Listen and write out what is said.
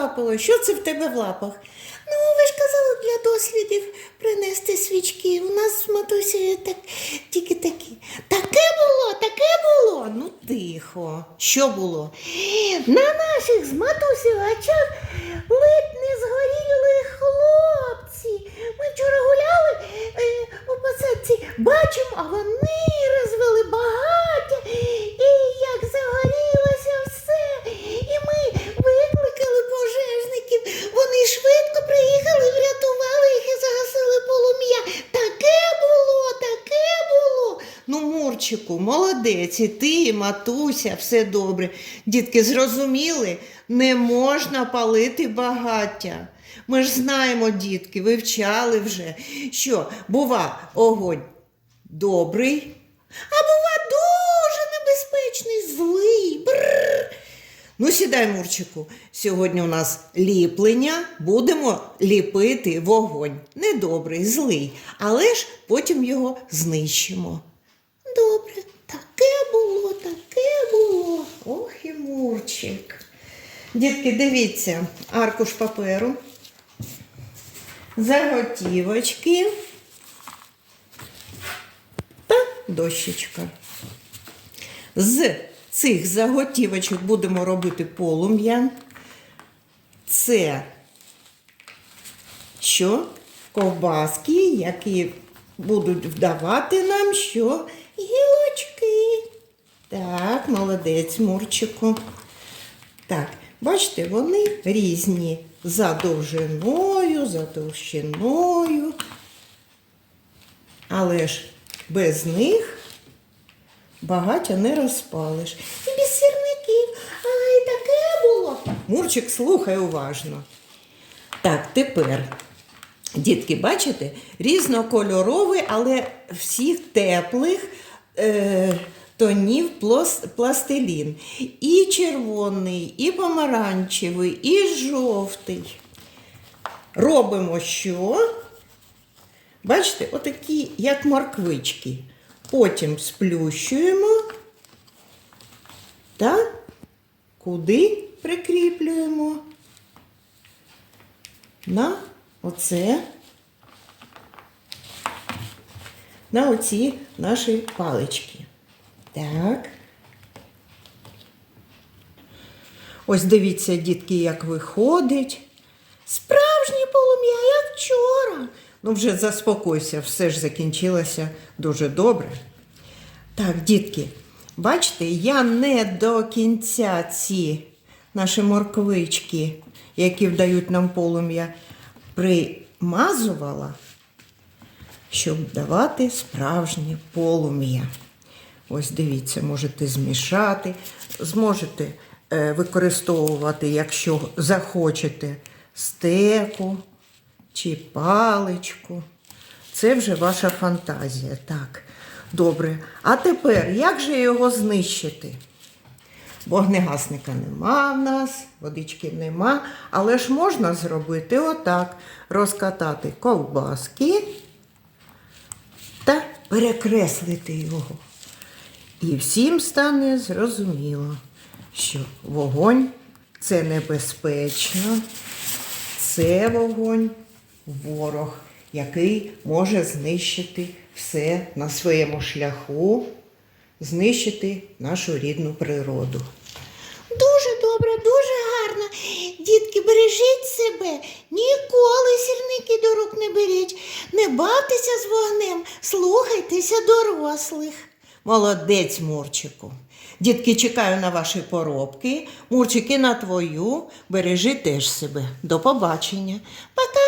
потрапило? Що це в тебе в лапах? Ну, ви ж казали для дослідів принести свічки. У нас з матусею так, тільки такі. Таке було, таке було. Ну, тихо. Що було? На наших з матусею очах ледь не згоріли хлопці. Ми вчора гуляли е, у посадці, бачимо, а вони розвели багаття, і як загорілося все. І ми викликали пожежників. Вони швидко приїхали, врятували їх і загасили полум'я. Таке було, таке було. Мурчику, молодець, і ти, матуся, все добре. Дітки, зрозуміли, не можна палити багаття. Ми ж знаємо, дітки, вивчали вже, що бува огонь добрий, А бува дуже небезпечний, злий. Бррр. Ну, сідай, Мурчику. Сьогодні у нас ліплення. Будемо ліпити вогонь. Недобрий, злий, але ж потім його знищимо. Було, таке було. Ох і Мурчик. Дітки, дивіться, аркуш паперу, заготівочки та дощечка. З цих заготівочок будемо робити полум'я. Це що? Ковбаски, які будуть вдавати нам, що. Так, молодець, Мурчику. Так, бачите, вони різні за довжиною, за товщиною. Але ж без них багаття не розпалиш. І без сірників. А і таке було. Мурчик, слухай уважно. Так, тепер, дітки, бачите, різнокольоровий, але всіх теплих е, тонів пластилін. І червоний, і помаранчевий, і жовтий. Робимо що? Бачите, отакі, як морквички. Потім сплющуємо та куди прикріплюємо? На оце. На оці наші палички. Так. Ось дивіться, дітки, як виходить. Справжнє полум'я, як вчора. Ну, вже заспокойся, все ж закінчилося дуже добре. Так, дітки, бачите, я не до кінця ці наші морквички, які вдають нам полум'я, примазувала, щоб давати справжнє полум'я. Ось дивіться, можете змішати, зможете е, використовувати, якщо захочете, стеку чи паличку. Це вже ваша фантазія. Так, добре. А тепер як же його знищити? Вогнегасника нема в нас, водички нема, але ж можна зробити отак: розкатати ковбаски та перекреслити його. І всім стане зрозуміло, що вогонь це небезпечно, це вогонь ворог, який може знищити все на своєму шляху, знищити нашу рідну природу. Дуже добре, дуже гарно. Дітки, бережіть себе, ніколи сірники до рук не беріть. Не бавтеся з вогнем, слухайтеся дорослих. Молодець, Мурчику. Дітки, чекаю на ваші поробки. Мурчики на твою. Бережи теж себе. До побачення. Пока,